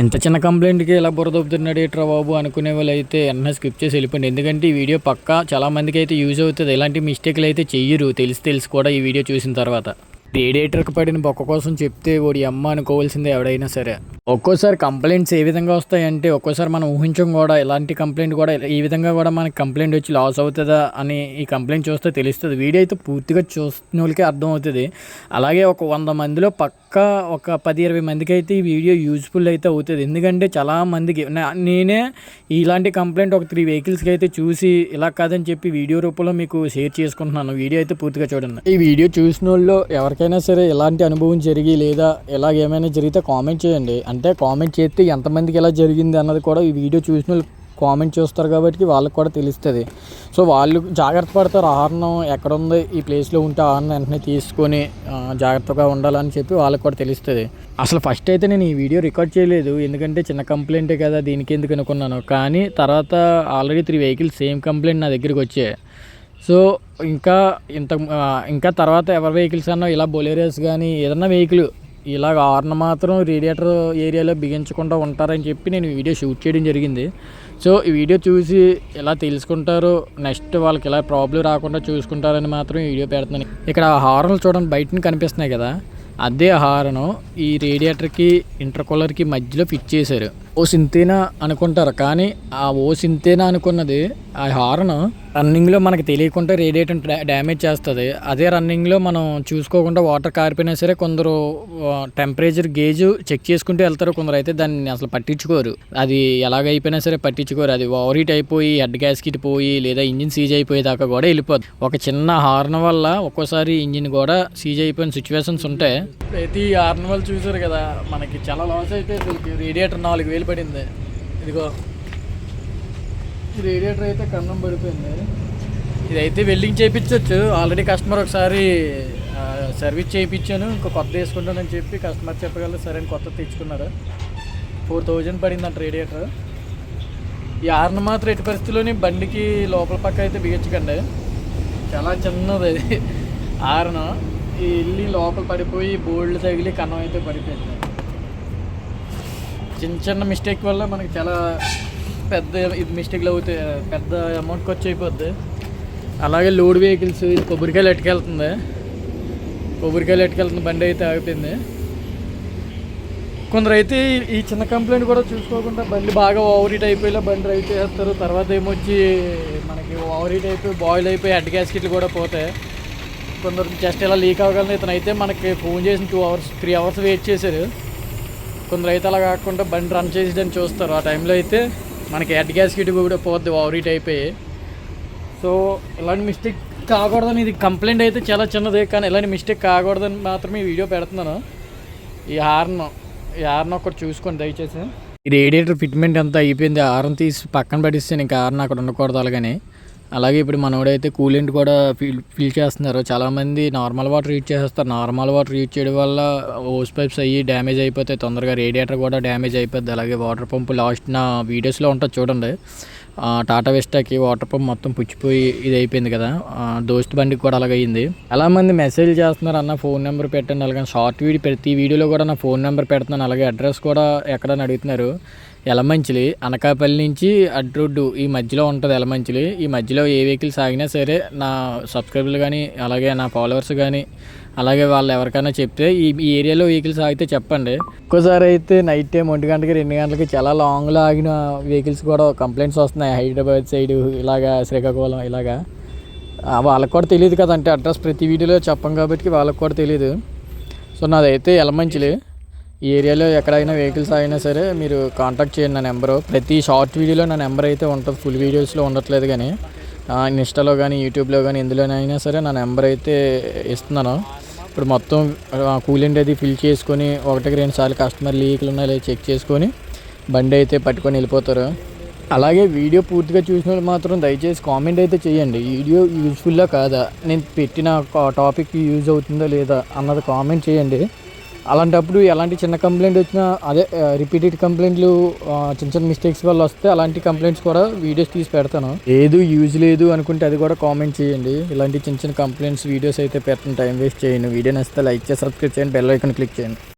ఇంత చిన్న కంప్లైంట్కి ఎలా బురదొబ్బుతున్నాడు ఏట్రా బాబు అనుకునే వాళ్ళు అయితే వెంటనే స్కిప్ చేసి వెళ్ళిపోండి. ఎందుకంటే ఈ వీడియో పక్కా చాలామందికి అయితే యూజ్ అవుతుంది. ఇలాంటి మిస్టేక్లు అయితే చెయ్యరు. తెలిసి తెలిసి కూడా ఈ వీడియో చూసిన తర్వాత. రేడియేటర్కి పడిన బొక్క కోసం చెప్తే ఓడి అమ్మ అనుకోవాల్సిందే ఎవడైనా సరే. ఒక్కోసారి కంప్లైంట్స్ ఏ విధంగా వస్తాయంటే ఒక్కోసారి మనం ఊహించం కూడా ఇలాంటి కంప్లైంట్ కూడా ఈ విధంగా కూడా మనకి కంప్లైంట్ వచ్చి లాస్ అవుతుందా అని ఈ కంప్లైంట్ చూస్తే తెలుస్తుంది. వీడియో అయితే పూర్తిగా చూస్తున్న వాళ్ళకి అర్థం అవుతుంది అలాగే ఒక వంద మందిలో పక్కా ఒక పది ఇరవై మందికి అయితే ఈ వీడియో యూజ్ఫుల్ అయితే అవుతుంది. ఎందుకంటే చాలా మందికి నేనే ఇలాంటి కంప్లైంట్ ఒక త్రీ వెహికల్స్కి అయితే చూసి ఇలా కాదని చెప్పి వీడియో రూపంలో మీకు షేర్ చేసుకుంటున్నాను. వీడియో అయితే పూర్తిగా చూడండి. ఈ వీడియో చూసిన వాళ్ళు ఎవరికి ఎవరికైనా సరే ఇలాంటి అనుభవం జరిగి లేదా ఇలాగ ఏమైనా జరిగితే కామెంట్ చేయండి. అంటే కామెంట్ చేస్తే ఎంతమందికి ఇలా జరిగింది అన్నది కూడా ఈ వీడియో చూసిన కామెంట్ చూస్తారు కాబట్టి వాళ్ళకి కూడా తెలుస్తుంది. సో వాళ్ళు జాగ్రత్త పడతారు. ఆహారం ఎక్కడ ఉంది? ఈ ప్లేస్లో ఉంటే ఆహారం వెంటనే తీసుకొని జాగ్రత్తగా ఉండాలని చెప్పి వాళ్ళకి కూడా తెలుస్తుంది. అసలు ఫస్ట్ అయితే నేను ఈ వీడియో రికార్డ్ చేయలేదు. ఎందుకంటే చిన్న కంప్లైంటే కదా దీనికి ఎందుకు అనుకున్నాను. కానీ తర్వాత already three vehicles same complaint నా దగ్గరికి వచ్చాయి. సో ఇంకా ఇంత ఇంకా తర్వాత ఎవరి వెహికల్స్ అన్నా ఇలా బొలేరియస్ కానీ ఏదన్నా వెహికల్ ఇలాగ హార్న్ మాత్రం రేడియేటర్ ఏరియాలో బిగించకుండా ఉంటారని చెప్పి నేను వీడియో షూట్ చేయడం జరిగింది. సో ఈ వీడియో చూసి ఎలా తెలుసుకుంటారు నెక్స్ట్ వాళ్ళకి ఎలా ప్రాబ్లం రాకుండా చూసుకుంటారని మాత్రం ఈ వీడియో పెడుతున్నాను. ఇక్కడ హార్న్లు చూడండి బయట కనిపిస్తున్నాయి కదా. అదే హారను ఈ రేడియేటర్కి ఇంటర్కూలర్కి మధ్యలో ఫిట్ చేశారు. ఓ సింతేనా అనుకుంటారు కానీ ఆ ఓ సింతేనా అనుకున్నది ఆ హారను రన్నింగ్లో మనకి తెలియకుండా రేడియేటర్ డ్యామేజ్ చేస్తుంది. అదే రన్నింగ్లో మనం చూసుకోకుండా వాటర్ కారిపోయినా సరే కొందరు టెంపరేచర్ గేజ్ చెక్ చేసుకుంటూ వెళ్తారు కొందరు. అయితే దాన్ని అసలు పట్టించుకోరు. అది ఎలాగైపోయినా సరే పట్టించుకోరు. అది ఓవర్ హీట్ అయిపోయి హెడ్ గ్యాస్కిట్ పోయి లేదా ఇంజిన్ సీజ్ అయిపోయేదాకా కూడా వెళ్ళిపోద్ది ఒక చిన్న హార్న్ వల్ల ఒక్కోసారి ఇంజిన్ కూడా సీజ్ అయిపోయిన సిచ్యువేషన్స్ ఉంటాయి ప్రతి హార్న్ వల్ల చూసారు కదా మనకి చాలా లాస్ అయితే రేడియేటర్ నాలుగు వేలు పడింది. ఇదిగో. రేడియేటర్ అయితే కన్నం పడిపోయింది. ఇదైతే వెల్డింగ్ చేయించవచ్చు ఆల్రెడీ కస్టమర్ ఒకసారి సర్వీస్ చేయించాను ఇంకా కొత్త వేసుకుంటానని చెప్పి కస్టమర్ చెప్పగలరు. సరే అని కొత్త తెచ్చుకున్నారు. ఫోర్ థౌజండ్ పడిందంట రేడియేటర్ ఈ ఆర్న మాత్రం ఎట్టి పరిస్థితుల్లోని బండికి లోపల పక్క అయితే బిగించకండి. చాలా చిన్నది. అది ఆర్న వెళ్ళి లోపల పడిపోయి బోల్డ్ తగిలి కన్నం అయితే పడిపోయింది. చిన్న చిన్న మిస్టేక్ వల్ల మనకి చాలా పెద్ద ఇది మిస్టేక్లు అవుతాయి. పెద్ద అమౌంట్ ఖర్చు అయిపోద్ది. అలాగే లోడ్ వెహికల్స్ ఇది కొబ్బరికాయలు ఎట్టుకెళ్తుంది. కొబ్బరికాయలు ఎట్టుకెళ్తుంది బండి అయితే ఆగిపోయింది. కొందరైతే ఈ- చిన్న కంప్లైంట్ కూడా చూసుకోకుండా బండి బాగా ఓవర్ హీట్ అయిపోయేలా బండి రైట్ చేస్తారు. తర్వాత ఏమొచ్చి మనకి ఓవర్ హీట్ అయిపోయి బాయిల్ అయిపోయి హెడ్ గ్యాస్కెట్లు కూడా పోతాయి. కొందరు జస్ట్ ఇలా లీక్ అవ్వగలను ఇతను అయితే మనకి ఫోన్ చేసిన two hours three hours wait చేశారు. కొందరు అయితే అలా కాకుండా బండి రన్ చేసేదని చూస్తారు. ఆ టైంలో అయితే మనకి హెడ్ గ్యాస్ కిట్ కూడా పోద్ది ఓవర్ అయిపోయి సో ఇలాంటి మిస్టేక్ కాకూడదని ఇది కంప్లైంట్ అయితే చాలా చిన్నది కానీ ఇలాంటి మిస్టేక్ కాకూడదని మాత్రమే ఈ వీడియో పెడుతున్నాను. ఈ హార్న్ ఈ హార్న్ ఒకటి చూసుకోండి దయచేసి. ఈ రేడియేటర్ ఫిట్మెంట్ అంతా అయిపోయింది హార్న్ తీసి పక్కన పడిస్తే ఇంకా హార్న్ అక్కడ ఉండకూడదు అలాగని. అలాగే ఇప్పుడు మనోడైతే కూలెంట్ కూడా ఫిల్ ఫిల్ చేస్తున్నారు. చాలామంది నార్మల్ వాటర్ యూజ్ చేసేస్తారు. నార్మల్ వాటర్ యూజ్ చేయడం వల్ల ఓస్ పైప్స్ అయ్యి డ్యామేజ్ అయిపోతాయి. తొందరగా రేడియేటర్ కూడా డ్యామేజ్ అయిపోద్ది. అలాగే వాటర్ పంపు లాస్ట్ నా వీడియోస్లో ఉంటుంది చూడండి. టాటా వెస్టాకి వాటర్ పంప్ మొత్తం పుచ్చిపోయి ఇది అయిపోయింది కదా. దోస్తు దోస్త్ బండికి కూడా అలాగ అయింది మంది మెసేజ్ చేస్తున్నారు అన్న ఫోన్ నెంబర్ పెట్టండి. అలాగే షార్ట్ వీడియో ప్రతి వీడియోలో కూడా నా ఫోన్ నెంబర్ పెడుతున్నాను. అలాగే అడ్రస్ కూడా ఎక్కడని అడుగుతున్నారు. ఎలమంచిలి అనకాపల్లి నుంచి అడ్రోడ్డు ఈ మధ్యలో ఉంటుంది ఎలమంచిలి ఈ మధ్యలో ఏ వెహికల్స్ ఆగినా సరే నా సబ్స్క్రైబర్లు కానీ అలాగే నా ఫాలోవర్స్ కానీ అలాగే వాళ్ళు ఎవరికైనా చెప్తే ఈ ఈ ఏరియాలో వెహికల్స్ ఆగితే చెప్పండి. ఒక్కోసారి అయితే నైట్ టైం ఒంటి గంటకి రెండు గంటలకి చాలా లాంగ్లో ఆగిన వెహికల్స్ కూడా కంప్లైంట్స్ వస్తున్నాయి. హైదరాబాద్ సైడ్ ఇలాగా శ్రీకాకుళం ఇలాగా. వాళ్ళకి కూడా తెలియదు కదంటే అడ్రస్ ప్రతి వీడియోలో చెప్పం కాబట్టి వాళ్ళకి కూడా తెలియదు. సో నాదైతే ఎలమంచిలి ఈ ఏరియాలో ఎక్కడైనా వెహికల్స్ అయినా సరే మీరు కాంటాక్ట్ చేయండి నా నెంబరు. ప్రతి షార్ట్ వీడియోలో నా నెంబర్ అయితే ఉంటుంది. ఫుల్ వీడియోస్లో ఉండట్లేదు కానీ ఇన్స్టాలో కానీ యూట్యూబ్లో కానీ ఎందులోనైనా సరే నా నెంబర్ అయితే ఇస్తున్నాను. ఇప్పుడు మొత్తం కూలింగ్ అది ఫిల్ చేసుకొని ఒకటికి రెండు సార్లు కస్టమర్ లీకులు ఉన్నాయి చెక్ చేసుకొని బండి అయితే పట్టుకొని వెళ్ళిపోతారు. అలాగే వీడియో పూర్తిగా చూసిన వాళ్ళు మాత్రం దయచేసి కామెంట్ అయితే చేయండి. వీడియో యూజ్ఫుల్లా కాదా? నేను పెట్టిన టాపిక్ యూజ్ అవుతుందా లేదా అన్నది కామెంట్ చేయండి. అలాంటప్పుడు ఎలాంటి చిన్న కంప్లైంట్ వచ్చినా అదే రిపీటెడ్ కంప్లైంట్లు చిన్న చిన్న మిస్టేక్స్ వల్ల వస్తే అలాంటి కంప్లైంట్స్ కూడా వీడియోస్ తీసి పెడతాను. ఏదో యూజ్ లేదు అనుకుంటే అది కూడా కామెంట్ చేయండి. ఇలాంటి చిన్న చిన్న కంప్లైంట్స్ వీడియోస్ అయితే పెట్టండి టైం వేస్ట్ చేయండి. వీడియో నచ్చితే లైక్ చేసి సబ్స్క్రైబ్ చేయండి. బెల్ ఐకాన్ క్లిక్ చేయండి.